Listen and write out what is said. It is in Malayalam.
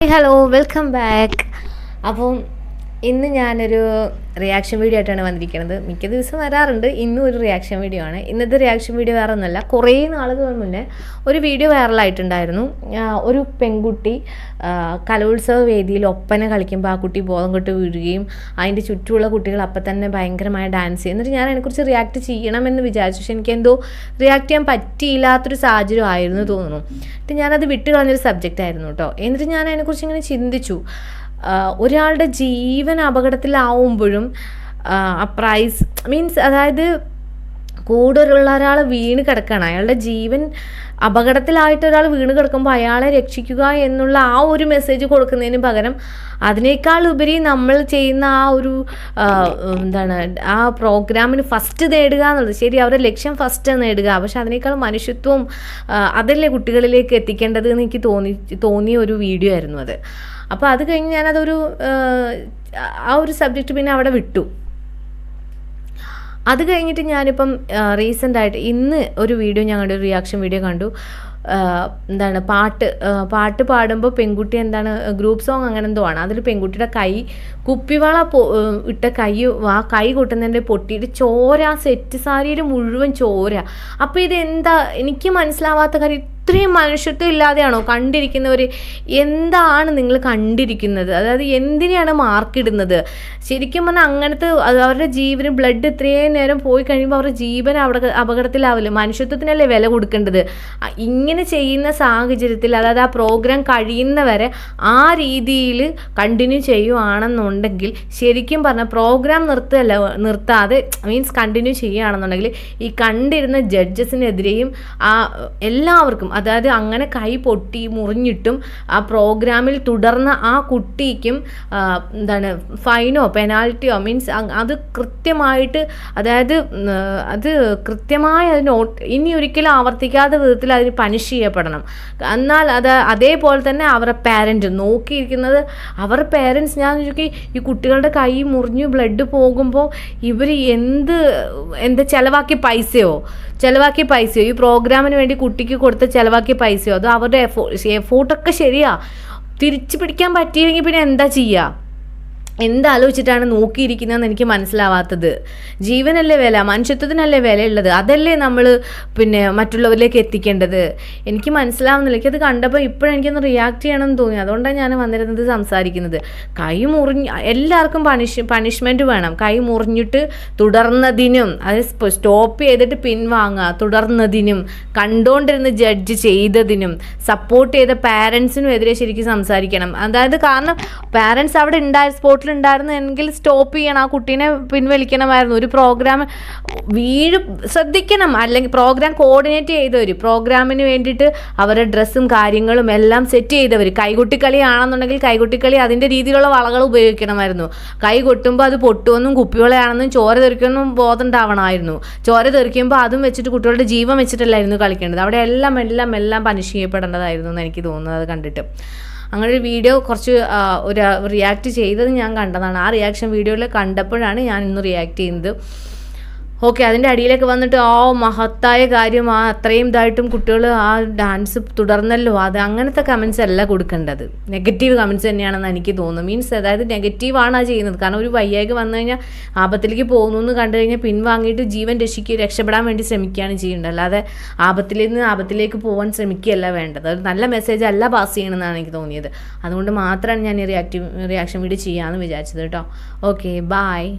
ഹലോ വെൽക്കം ബാക്ക് അപ്പം ഇന്ന് ഞാനൊരു റിയാക്ഷൻ വീഡിയോ ആയിട്ടാണ് വന്നിരിക്കുന്നത് മിക്ക ദിവസം വരാറുണ്ട്. ഇന്നും ഒരു റിയാക്ഷൻ വീഡിയോ ആണ്. ഇന്നത്തെ റിയാക്ഷൻ വീഡിയോ വേറെ ഒന്നുമല്ല. കുറേ നാളുകൾ മുന്നേ ഒരു വീഡിയോ വൈറലായിട്ടുണ്ടായിരുന്നു ഒരു പെൺകുട്ടി കലോത്സവ വേദിയിൽ ഒപ്പന കളിക്കുമ്പോൾ ആ കുട്ടി ബോധം കെട്ട് വീഴുകയും അതിന്റെ ചുറ്റുമുള്ള കുട്ടികൾ അപ്പം തന്നെ ഭയങ്കരമായ ഡാൻസ് ചെയ്യും. എന്നിട്ട് ഞാൻ അതിനെക്കുറിച്ച് റിയാക്ട് ചെയ്യണമെന്ന് വിചാരിച്ചു. പക്ഷെ എനിക്കെന്തോ റിയാക്ട് ചെയ്യാൻ പറ്റിയില്ലാത്തൊരു സാഹചര്യം ആയിരുന്നു തോന്നുന്നു. എന്നിട്ട് ഞാനത് വിട്ട് കളഞ്ഞൊരു സബ്ജക്റ്റ് ആയിരുന്നു കേട്ടോ. എന്നിട്ട് ഞാൻ അതിനെക്കുറിച്ച് ഇങ്ങനെ ചിന്തിച്ചു. ഒരാളുടെ ജീവൻ അപകടത്തിലാവുമ്പോഴും പ്രൈസ് മീൻസ് അതായത് കൂടുതലുള്ള ഒരാൾ വീണ് കിടക്കുകയാണ് അയാളുടെ ജീവൻ അപകടത്തിലായിട്ട് ഒരാൾ വീണ് കിടക്കുമ്പോൾ അയാളെ രക്ഷിക്കുക എന്നുള്ള ആ ഒരു മെസ്സേജ് കൊടുക്കുന്നതിന് പകരം അതിനേക്കാൾ ഉപരി നമ്മൾ ചെയ്യുന്ന ആ ഒരു എന്താണ് ആ പ്രോഗ്രാമിന് ഫസ്റ്റ് നേടുക എന്നുള്ളത്. ശരി അവരുടെ ലക്ഷ്യം ഫസ്റ്റ് നേടുക. പക്ഷെ അതിനേക്കാൾ മനുഷ്യത്വം അതല്ലേ കുട്ടികളിലേക്ക് എത്തിക്കേണ്ടത് എന്ന് എനിക്ക് തോന്നി തോന്നിയ ഒരു വീഡിയോ ആയിരുന്നു അത്. അപ്പോൾ അത് കഴിഞ്ഞ് ഞാനതൊരു ആ, ഒരു സബ്ജക്റ്റ് പിന്നെ അവിടെ വിട്ടു. അത് കഴിഞ്ഞിട്ട് ഞാനിപ്പം റീസെന്റ് ആയിട്ട് ഇന്ന് ഒരു വീഡിയോ ഞാൻ ഒരു റിയാക്ഷൻ വീഡിയോ കണ്ടു. എന്താണ് പാട്ട് പാട്ട് പാടുമ്പോൾ പെൺകുട്ടി എന്താണ് ഗ്രൂപ്പ് സോങ് അങ്ങനെ എന്തോ ആണ്. അതിൽ പെൺകുട്ടിയുടെ കൈ കുപ്പിവള ഇട്ട കൈ ആ കൈ കൊട്ടുന്നതിന്റെ പൊട്ടിയിട്ട് ചോര സെറ്റ് സാരിയിൽ മുഴുവൻ ചോര. അപ്പോൾ ഇത് എന്താ എനിക്ക് മനസ്സിലാവാത്ത കാര്യം ഇത്രയും മനുഷ്യത്വം ഇല്ലാതെയാണോ കണ്ടിരിക്കുന്നവർ എന്താണ് നിങ്ങൾ കണ്ടിരിക്കുന്നത്? അതായത് എന്തിനെയാണ് മാർക്കിടുന്നത് ശരിക്കും പറഞ്ഞാൽ അങ്ങനത്തെ അവരുടെ ജീവന് ബ്ലഡ് ഇത്രയും നേരം പോയി കഴിയുമ്പോൾ അവരുടെ ജീവൻ അവിടെ അപകടത്തിലാവില്ല? മനുഷ്യത്വത്തിനല്ലേ വില കൊടുക്കേണ്ടത്? ഇങ്ങനെ ചെയ്യുന്ന സാഹചര്യത്തിൽ അതായത് ആ പ്രോഗ്രാം കഴിയുന്നവരെ ആ രീതിയിൽ കണ്ടിന്യൂ ചെയ്യുവാണെന്നുണ്ടെങ്കിൽ ശരിക്കും പറഞ്ഞാൽ പ്രോഗ്രാം നിർത്തല്ല നിർത്താതെ മീൻസ് കണ്ടിന്യൂ ചെയ്യുകയാണെന്നുണ്ടെങ്കിൽ ഈ കണ്ടിരുന്ന ജഡ്ജസിനെതിരെയും ആ എല്ലാവർക്കും അതായത് അങ്ങനെ കൈ പൊട്ടി മുറിഞ്ഞിട്ടും ആ പ്രോഗ്രാമിൽ തുടർന്ന ആ കുട്ടിക്കും എന്താണ് ഫൈനോ പെനാൽറ്റിയോ മീൻസ് അത് കൃത്യമായിട്ട് അതായത് അത് കൃത്യമായ നോട്ട് ഇനി ഒരിക്കലും ആവർത്തിക്കാത്ത വിധത്തിൽ അതിന് പനിഷ് ചെയ്യപ്പെടണം. എന്നാൽ അത് അതേപോലെ തന്നെ അവരുടെ പാരന്റ് നോക്കിയിരിക്കുന്നത് അവരുടെ പാരൻസ് ഞാൻ നോക്കി ഈ കുട്ടികളുടെ കൈ മുറിഞ്ഞു ബ്ലഡ് പോകുമ്പോൾ ഇവർ എന്ത് എന്താ ചിലവാക്കിയ പൈസയോ? ചിലവാക്കിയ പൈസയോ? ഈ പ്രോഗ്രാമിന് വേണ്ടി കുട്ടിക്ക് കൊടുത്ത ചിലവാക്കിയ പൈസയോ? അതോ അവരുടെ എഫോ എഫോർട്ടൊക്കെ ശരിയാ? തിരിച്ചു പിടിക്കാൻ പറ്റിയില്ലെങ്കിൽ പിന്നെ എന്താ ചെയ്യുക എന്താലോചിച്ചിട്ടാണ് നോക്കിയിരിക്കുന്നതെന്ന് എനിക്ക് മനസ്സിലാവാത്തത്. ജീവനല്ലേ വില മനുഷ്യത്വത്തിനല്ലേ വിലയുള്ളത് അതല്ലേ നമ്മൾ പിന്നെ മറ്റുള്ളവരിലേക്ക് എത്തിക്കേണ്ടത്. എനിക്ക് മനസ്സിലാവുന്നില്ല. എനിക്കത് കണ്ടപ്പോൾ ഇപ്പോഴെനിക്കൊന്ന് റിയാക്ട് ചെയ്യണമെന്ന് തോന്നി. അതുകൊണ്ടാണ് ഞാൻ വന്നിരുന്നത് സംസാരിക്കുന്നത്. കൈ മുറിഞ്ഞ് എല്ലാവർക്കും പണിഷ് പണിഷ്മെന്റ് വേണം. കൈ മുറിഞ്ഞിട്ട് തുടർന്നതിനും അത് സ്റ്റോപ്പ് ചെയ്തിട്ട് പിൻവാങ്ങുക തുടർന്നതിനും കണ്ടുകൊണ്ടിരുന്ന് ജഡ്ജ് ചെയ്തതിനും സപ്പോർട്ട് ചെയ്ത പാരൻസിനും എതിരെ ശരിക്കും സംസാരിക്കണം. അതായത് കാരണം പാരൻസ് അവിടെ ഉണ്ടായ സ്പോട്ടിൽ ഉണ്ടായിരുന്നെങ്കിൽ സ്റ്റോപ്പ് ചെയ്യണം. ആ കുട്ടീനെ പിൻവലിക്കണമായിരുന്നു. ഒരു പ്രോഗ്രാം വീഴ് ശ്രദ്ധിക്കണം. അല്ലെങ്കിൽ പ്രോഗ്രാം കോർഡിനേറ്റ് ചെയ്തവർ പ്രോഗ്രാമിന് വേണ്ടിയിട്ട് അവരുടെ ഡ്രസ്സും കാര്യങ്ങളും എല്ലാം സെറ്റ് ചെയ്തവർ കൈകൊട്ടിക്കളിയാണെന്നുണ്ടെങ്കിൽ കൈകൊട്ടിക്കളി അതിന്റെ രീതിയിലുള്ള വളകൾ ഉപയോഗിക്കണമായിരുന്നു. കൈ കൊട്ടുമ്പോൾ അത് പൊട്ടുമെന്നും കുപ്പിവളയാണെന്നും ചോര തെറിക്കുമെന്നും ബോധം ഉണ്ടാവണമായിരുന്നു. ചോര തെറിക്കുമ്പോൾ അതും വെച്ചിട്ട് കുട്ടികളുടെ ജീവൻ വെച്ചിട്ടല്ലായിരുന്നു കളിക്കേണ്ടത്. അവിടെ എല്ലാം എല്ലാം എല്ലാം പനിഷ് ചെയ്യപ്പെടേണ്ടതായിരുന്നു എന്ന് എനിക്ക് തോന്നുന്നത് അത് കണ്ടിട്ട്. അങ്ങനെ ഒരു വീഡിയോ കുറച്ച് ഒരു റിയാക്ട് ചെയ്തത് ഞാൻ കണ്ടതാണ്. ആ റിയാക്ഷൻ വീഡിയോയിൽ കണ്ടപ്പോഴാണ് ഞാൻ ഇന്ന് റിയാക്ട് ചെയ്യുന്നത്. ഓക്കെ അതിന്റെ അടിയിലേക്ക് വന്നിട്ട് ആ മഹത്തായ കാര്യം. ആ അത്രയും ഇതായിട്ടും കുട്ടികൾ ആ ഡാൻസ് തുടർന്നല്ലോ. അത് അങ്ങനത്തെ കമൻസ് അല്ല കൊടുക്കേണ്ടത്. നെഗറ്റീവ് കമൻസ് തന്നെയാണെന്ന് എനിക്ക് തോന്നുന്നു. മീൻസ് അതായത് നെഗറ്റീവാണ് ആ ചെയ്യുന്നത്. കാരണം ഒരു വയ്യായ്ക വന്നു കഴിഞ്ഞാൽ ആപത്തിലേക്ക് പോകുന്നു എന്ന് കണ്ടു കഴിഞ്ഞാൽ പിൻവാങ്ങിയിട്ട് ജീവൻ രക്ഷിക്കുക രക്ഷപ്പെടാൻ വേണ്ടി ശ്രമിക്കുകയാണ് ചെയ്യേണ്ടത് അല്ലാതെ ആപത്തിൽ നിന്ന് ആപത്തിലേക്ക് പോകാൻ ശ്രമിക്കുകയല്ല വേണ്ടത്. ഒരു നല്ല മെസ്സേജ് അല്ല പാസ് ചെയ്യണമെന്നാണ് എനിക്ക് തോന്നിയത്. അതുകൊണ്ട് മാത്രമാണ് ഞാൻ ഈ റിയാക്റ്റീവ് റിയാക്ഷൻ വീഡിയോ ചെയ്യാമെന്ന് വിചാരിച്ചത് കേട്ടോ. Okay bye